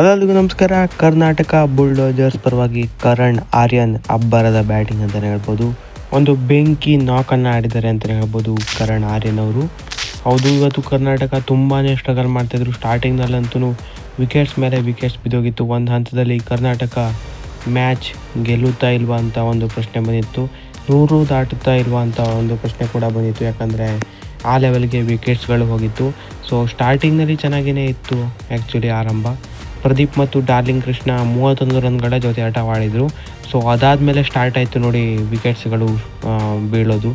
ಅದಲ್ಲೂ ನಮಸ್ಕಾರ. ಕರ್ನಾಟಕ ಬುಲ್ಡೋಜರ್ಸ್ ಪರವಾಗಿ ಕರಣ್, ಆರ್ಯನ್ ಅಬ್ಬರದ ಬ್ಯಾಟಿಂಗ್ ಅಂತಲೇ ಹೇಳ್ಬೋದು. ಒಂದು ಬೆಂಕಿ ನಾಕನ್ನು ಆಡಿದ್ದಾರೆ ಅಂತಲೇ ಹೇಳ್ಬೋದು ಕರಣ್, ಆರ್ಯನ್ ಅವರು. ಹೌದು, ಇವತ್ತು ಕರ್ನಾಟಕ ತುಂಬಾ ಸ್ಟ್ರಗಲ್ ಮಾಡ್ತಾಯಿದ್ರು ಸ್ಟಾರ್ಟಿಂಗ್ನಲ್ಲಂತೂ ವಿಕೆಟ್ಸ್ ಮೇಲೆ ವಿಕೆಟ್ಸ್ ಬಿದ್ದೋಗಿತ್ತು. ಒಂದು ಹಂತದಲ್ಲಿ ಕರ್ನಾಟಕ ಮ್ಯಾಚ್ ಗೆಲ್ಲುತ್ತಾ ಇಲ್ವಾ ಅಂತ ಒಂದು ಪ್ರಶ್ನೆ ಬಂದಿತ್ತು. ನೂರು ದಾಟುತ್ತಾ ಇಲ್ವಾ ಅಂತ ಒಂದು ಪ್ರಶ್ನೆ ಕೂಡ ಬಂದಿತ್ತು. ಯಾಕಂದರೆ ಆ ಲೆವೆಲ್ಗೆ ವಿಕೆಟ್ಸ್ಗಳು ಹೋಗಿತ್ತು. ಸೊ ಸ್ಟಾರ್ಟಿಂಗ್ನಲ್ಲಿ ಚೆನ್ನಾಗಿಯೇ ಇತ್ತು ಆ್ಯಕ್ಚುಲಿ ಆರಂಭ. ಪ್ರದೀಪ್ ಮತ್ತು ಡಾರ್ಲಿಂಗ್ ಕೃಷ್ಣ ಮೂವತ್ತೊಂದು ರನ್ಗಳ ಜೊತೆ ಆಟವಾಡಿದರು. ಸೊ ಅದಾದಮೇಲೆ ಸ್ಟಾರ್ಟ್ ಆಯಿತು ನೋಡಿ ವಿಕೆಟ್ಸ್ಗಳು ಬೀಳೋದು.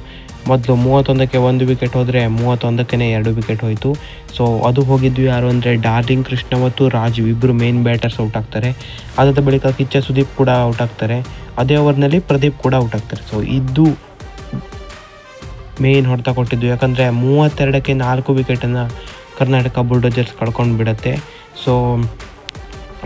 ಮೊದಲು ಮೂವತ್ತೊಂದಕ್ಕೆ ಒಂದು ವಿಕೆಟ್ ಹೋದರೆ ಮೂವತ್ತೊಂದಕ್ಕೇ ಎರಡು ವಿಕೆಟ್ ಹೋಯಿತು. ಸೊ ಅದು ಹೋಗಿದ್ವಿ ಯಾರು ಅಂದರೆ ಡಾರ್ಲಿಂಗ್ ಕೃಷ್ಣ ಮತ್ತು ರಾಜು ಇಬ್ಬರು ಮೇನ್ ಬ್ಯಾಟರ್ಸ್ ಔಟ್ ಆಗ್ತಾರೆ. ಅದಾದ ಬಳಿಕ ಕಿಚ್ಚ ಸುದೀಪ್ ಕೂಡ ಔಟ್ ಆಗ್ತಾರೆ. ಅದೇ ಓವರ್ನಲ್ಲಿ ಪ್ರದೀಪ್ ಕೂಡ ಔಟ್ ಆಗ್ತಾರೆ. ಸೊ ಇದು ಮೇನ್ ಹೊಡೆತ ಕೊಟ್ಟಿದ್ದು. ಯಾಕಂದರೆ ಮೂವತ್ತೆರಡಕ್ಕೆ ನಾಲ್ಕು ವಿಕೆಟನ್ನು ಕರ್ನಾಟಕ ಬುಲ್ಡೋಜರ್ಸ್ ಕಳ್ಕೊಂಡು ಬಿಡುತ್ತೆ. ಸೊ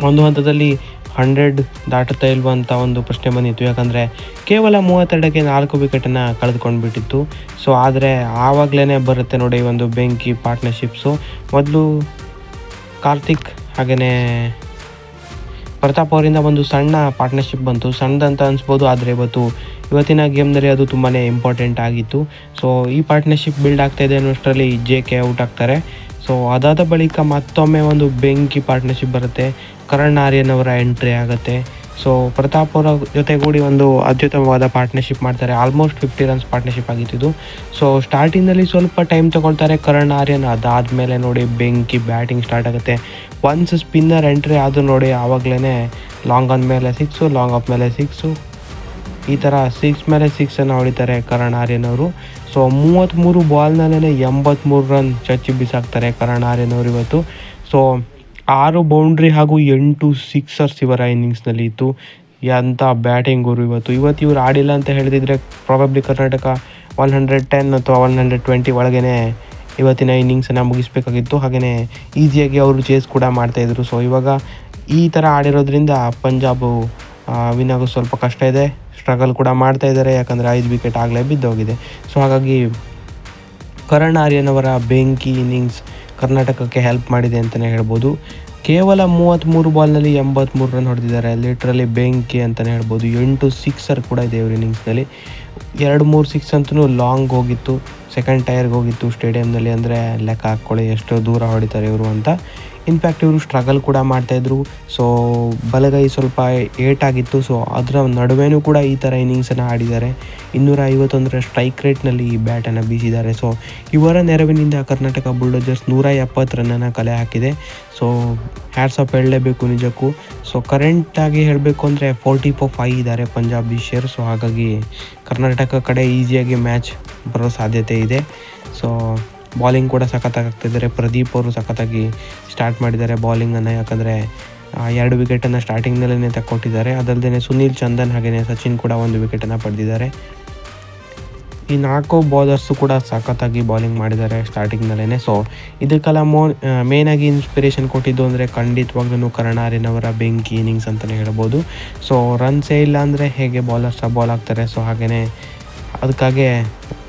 ಒಂದು ಹಂತದಲ್ಲಿ ಹಂಡ್ರೆಡ್ ದಾಟುತ್ತಾ ಇಲ್ವಂಥ ಒಂದು ಪ್ರಶ್ನೆ ಬಂದಿತ್ತು. ಯಾಕಂದರೆ ಕೇವಲ ಮೂವತ್ತೆರಡಕ್ಕೆ ನಾಲ್ಕು ವಿಕೆಟನ್ನು ಕಳೆದುಕೊಂಡು ಬಿಟ್ಟಿತ್ತು ಸೊ ಆದರೆ ಆವಾಗಲೇ ಬರುತ್ತೆ ನೋಡಿ ಒಂದು ಬೆಂಕಿ ಪಾರ್ಟ್ನರ್ಶಿಪ್ಸು ಮೊದಲು ಕಾರ್ತಿಕ್ ಹಾಗೆಯೇ ಪ್ರತಾಪ್ ಅವರಿಂದ ಒಂದು ಸಣ್ಣ ಪಾರ್ಟ್ನರ್ಶಿಪ್ ಬಂತು. ಸಣ್ಣದಂತ ಅನಿಸ್ಬೋದು, ಆದರೆ ಇವತ್ತು ಇವತ್ತಿನ ಗೇಮ್ನಲ್ಲಿ ಅದು ತುಂಬಾ ಇಂಪಾರ್ಟೆಂಟ್ ಆಗಿತ್ತು. ಸೊ ಈ ಪಾರ್ಟ್ನರ್ಶಿಪ್ ಬಿಲ್ಡ್ ಆಗ್ತಾ ಇದೆ ಅನ್ನೋಷ್ಟರಲ್ಲಿ ಜೆ ಕೆ ಔಟ್ ಆಗ್ತಾರೆ. ಸೊ ಅದಾದ ಬಳಿಕ ಮತ್ತೊಮ್ಮೆ ಒಂದು ಬೆಂಕಿ ಪಾರ್ಟ್ನರ್ಶಿಪ್ ಬರುತ್ತೆ. ಕರಣ್ ಆರ್ಯನ್ ಅವರ ಎಂಟ್ರಿ ಆಗುತ್ತೆ. ಸೊ ಪ್ರತಾಪ್ ಅವರ ಜೊತೆಗೂಡಿ ಒಂದು ಅತ್ಯುತ್ತಮವಾದ ಪಾರ್ಟ್ನರ್ಶಿಪ್ ಮಾಡ್ತಾರೆ. ಆಲ್ಮೋಸ್ಟ್ ಫಿಫ್ಟಿ ರನ್ಸ್ ಪಾರ್ಟ್ನರ್ಶಿಪ್ ಆಗಿತ್ತು ಸೊ ಸ್ಟಾರ್ಟಿಂಗಲ್ಲಿ ಸ್ವಲ್ಪ ಟೈಮ್ ತೊಗೊಳ್ತಾರೆ ಕರಣ್ ಆರ್ಯನ್. ಅದಾದಮೇಲೆ ನೋಡಿ ಬೆಂಕಿ ಬ್ಯಾಟಿಂಗ್ ಸ್ಟಾರ್ಟ್ ಆಗುತ್ತೆ. ಒನ್ಸ್ ಸ್ಪಿನ್ನರ್ ಎಂಟ್ರಿ ಆದರೂ ನೋಡಿ ಆವಾಗಲೇ ಲಾಂಗ್ ಆನ್ ಮೇಲೆ ಸಿಕ್ಸು ಲಾಂಗ್ ಆಫ್ ಮೇಲೆ ಸಿಕ್ಸು ಈ ಥರ ಸಿಕ್ಸ್ ಮೇಲೆ ಸಿಕ್ಸನ್ನು ಹೊಡಿತಾರೆ ಕರಣ್ ಆರ್ಯನ್ ಅವರು. ಸೊ ಮೂವತ್ತ್ಮೂರು ಬಾಲ್ನಲ್ಲೇ ಎಂಬತ್ತ್ಮೂರು ರನ್ ಚಚ್ಚಿ ಬಿಸಾಕ್ತಾರೆ ಕರಣ್ ಆರ್ಯನ್ ಅವರು ಇವತ್ತು. ಸೊ ಆರು ಬೌಂಡ್ರಿ ಹಾಗೂ ಎಂಟು ಸಿಕ್ಸರ್ಸ್ ಇವರ ಇನ್ನಿಂಗ್ಸ್ನಲ್ಲಿ ಇತ್ತು. ಎಂಥ ಬ್ಯಾಟಿಂಗ್ ಗುರು ಇವತ್ತು. ಇವತ್ತು ಇವ್ರು ಆಡಿಲ್ಲ ಅಂತ ಹೇಳಿದಿದ್ರೆ probably Karnataka one hundred ten ಅಥವಾ ಒನ್ ಹಂಡ್ರೆಡ್ ಟ್ವೆಂಟಿ ಒಳಗೇ ಇವತ್ತಿನ ಇನ್ನಿಂಗ್ಸನ್ನು ಮುಗಿಸ್ಬೇಕಾಗಿತ್ತು. ಹಾಗೆಯೇ ಈಸಿಯಾಗಿ ಅವರು ಚೇಸ್ ಕೂಡ ಮಾಡ್ತಾಯಿದ್ರು ಸೊ ಇವಾಗ ಈ ಥರ ಆಡಿರೋದ್ರಿಂದ ಪಂಜಾಬು ವಿನ್ ಸ್ವಲ್ಪ ಕಷ್ಟ ಇದೆ. ಸ್ಟ್ರಗಲ್ ಕೂಡ ಮಾಡ್ತಾ ಇದ್ದಾರೆ. ಯಾಕಂದರೆ ಐದು ವಿಕೆಟ್ ಆಗಲೇ ಬಿದ್ದೋಗಿದೆ. ಸೊ ಹಾಗಾಗಿ ಕರಣ್ ಆರ್ಯನ್ ಅವರ ಬೆಂಕಿ ಇನ್ನಿಂಗ್ಸ್ ಕರ್ನಾಟಕಕ್ಕೆ ಹೆಲ್ಪ್ ಮಾಡಿದೆ ಅಂತಲೇ ಹೇಳ್ಬೋದು. ಕೇವಲ ಮೂವತ್ತ್ಮೂರು ಬಾಲ್ನಲ್ಲಿ ಎಂಬತ್ತ್ಮೂರು ರನ್ ಹೊಡೆದಿದ್ದಾರೆ. ಲಿಟ್ರಲಿ ಬೆಂಕಿ ಅಂತಲೇ ಹೇಳ್ಬೋದು. ಎಂಟು ಸಿಕ್ಸರ್ ಕೂಡ ಇದೆ ಇವ್ರ ಇನ್ನಿಂಗ್ಸ್ನಲ್ಲಿ ಎರಡು ಮೂರು ಸಿಕ್ಸ್ ಅಂತೂ ಲಾಂಗ್ ಹೋಗಿತ್ತು. ಸೆಕೆಂಡ್ ಟೈರ್ಗೆ ಹೋಗಿತ್ತು ಸ್ಟೇಡಿಯಮ್ನಲ್ಲಿ ಅಂದರೆ ಲೆಕ್ಕ ಹಾಕ್ಕೊಳ್ಳಿ, ಎಷ್ಟು ದೂರ ಹೊಡಿತಾರೆ ಇವರು ಅಂತ. ಇನ್ಫ್ಯಾಕ್ಟ್ ಇವರು ಸ್ಟ್ರಗಲ್ ಕೂಡ ಮಾಡ್ತಾಯಿದ್ರು ಸೊ ಬಲಗೈ ಸ್ವಲ್ಪ ಏಟಾಗಿತ್ತು ಸೊ ಅದರ ನಡುವೆನೂ ಕೂಡ ಈ ಥರ ಇನ್ನಿಂಗ್ಸನ್ನು ಆಡಿದ್ದಾರೆ. ಇನ್ನೂರ ಐವತ್ತೊಂದರ ಸ್ಟ್ರೈಕ್ ರೇಟ್ನಲ್ಲಿ ಈ ಬ್ಯಾಟನ್ನು ಬೀಸಿದ್ದಾರೆ. ಸೊ ಇವರ ನೆರವಿನಿಂದ ಕರ್ನಾಟಕ ಬುಲ್ಡೋಜರ್ಸ್ ನೂರ ಎಪ್ಪತ್ತು ರನ್ನನ್ನು ಕಲೆ ಹಾಕಿದೆ. ಸೊ ಹ್ಯಾಟ್ಸ್ ಆಫ್ ಹೇಳಲೇಬೇಕು ನಿಜಕ್ಕೂ. ಸೊ ಕರೆಂಟಾಗಿ ಹೇಳಬೇಕು ಅಂದರೆ ಫೋರ್ಟಿ ಫೋರ್ ಫೈ ಇದ್ದಾರೆ ಪಂಜಾಬಿ ಶೇರ್ ಸೊ ಹಾಗಾಗಿ ಕರ್ನಾಟಕ ಕಡೆ ಈಸಿಯಾಗಿ ಮ್ಯಾಚ್ ಬರೋ ಸಾಧ್ಯತೆ ಇದೆ. ಸೊ ಬಾಲಿಂಗ್ ಕೂಡ ಸಖತ್ತಾಗಿ ಆಗ್ತಿದ್ದಾರೆ ಪ್ರದೀಪ್ ಅವರು ಸಖತ್ತಾಗಿ ಸ್ಟಾರ್ಟ್ ಮಾಡಿದ್ದಾರೆ ಬಾಲಿಂಗನ್ನು ಯಾಕಂದರೆ ಎರಡು ವಿಕೆಟನ್ನು ಸ್ಟಾರ್ಟಿಂಗ್ನಲ್ಲೇ ತಕ್ಕೊಟ್ಟಿದ್ದಾರೆ. ಅದಲ್ಲದೆ ಸುನೀಲ್ ಚಂದನ್ ಹಾಗೆಯೇ ಸಚಿನ್ ಕೂಡ ಒಂದು ವಿಕೆಟನ್ನು ಪಡೆದಿದ್ದಾರೆ. ಈ ನಾಲ್ಕು ಬೌಲರ್ಸು ಕೂಡ ಸಖತ್ತಾಗಿ ಬೌಲಿಂಗ್ ಮಾಡಿದ್ದಾರೆ ಸ್ಟಾರ್ಟಿಂಗ್ನಲ್ಲೇ ಸೊ ಇದಕ್ಕೆಲ್ಲ ಮೋ ಆಗಿ ಇನ್ಸ್ಪಿರೇಷನ್ ಕೊಟ್ಟಿದ್ದು ಅಂದರೆ ಖಂಡಿತವಾಗ್ಲೂ ಕರ್ಣಾರಿನವರ ಬೆಂಕಿ ಇನ್ನಿಂಗ್ಸ್ ಅಂತಲೇ ಹೇಳ್ಬೋದು. ಸೊ ರನ್ಸೇ ಇಲ್ಲ ಅಂದರೆ ಹೇಗೆ ಬೌಲರ್ಸ್ ಬಾಲ್ ಆಗ್ತಾರೆ ಸೊ ಹಾಗೆಯೇ ಅದಕ್ಕಾಗೆ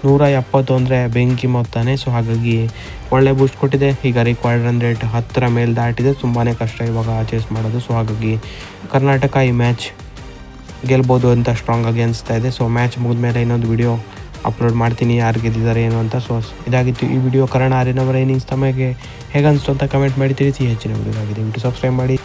ನೂರ ಎಪ್ಪತ್ತು ಅಂದರೆ ಬೆಂಕಿ ಮೊತ್ತನೇ ಸೊ ಹಾಗಾಗಿ ಒಳ್ಳೆ ಬೂಸ್ಟ್ ಕೊಟ್ಟಿದೆ. ಈಗ ರಿಕ್ವೈರ್ಡ್ ರನ್ ರೇಟ್ ಹತ್ತರ ಮೇಲೆ ದಾಟಿದೆ. ತುಂಬಾ ಕಷ್ಟ ಇವಾಗ ಚೇಸ್ ಮಾಡೋದು. ಸೊ ಹಾಗಾಗಿ ಕರ್ನಾಟಕ ಈ ಮ್ಯಾಚ್ ಗೆಲ್ಬೋದು ಅಂತ ಸ್ಟ್ರಾಂಗಾಗಿ ಅನಿಸ್ತಾ ಇದೆ. ಸೊ ಮ್ಯಾಚ್ ಮುಗಿದ್ಮೇಲೆ ಇನ್ನೊಂದು ವಿಡಿಯೋ ಅಪ್ಲೋಡ್ ಮಾಡ್ತೀನಿ, ಯಾರು ಗೆದ್ದಿದ್ದಾರೆ ಏನು ಅಂತ. ಸೊ ಇದಾಗಿತ್ತು ಈ ವಿಡಿಯೋ ಕರಣ ಆರ್ಯನವರ ಇನ್ನಿಂಗ್ಸ್ ತಮಗೆ ಹೇಗೆ ಅನಿಸ್ತು ಅಂತ ಕಮೆಂಟ್ ಮಾಡಿ ತಿಳಿಸಿ. ಹೆಚ್ಚಿನ ವಿಡಿಯೋ ಆಗಿದೆ. ಸಬ್ಸ್ಕ್ರೈಬ್ ಮಾಡಿ.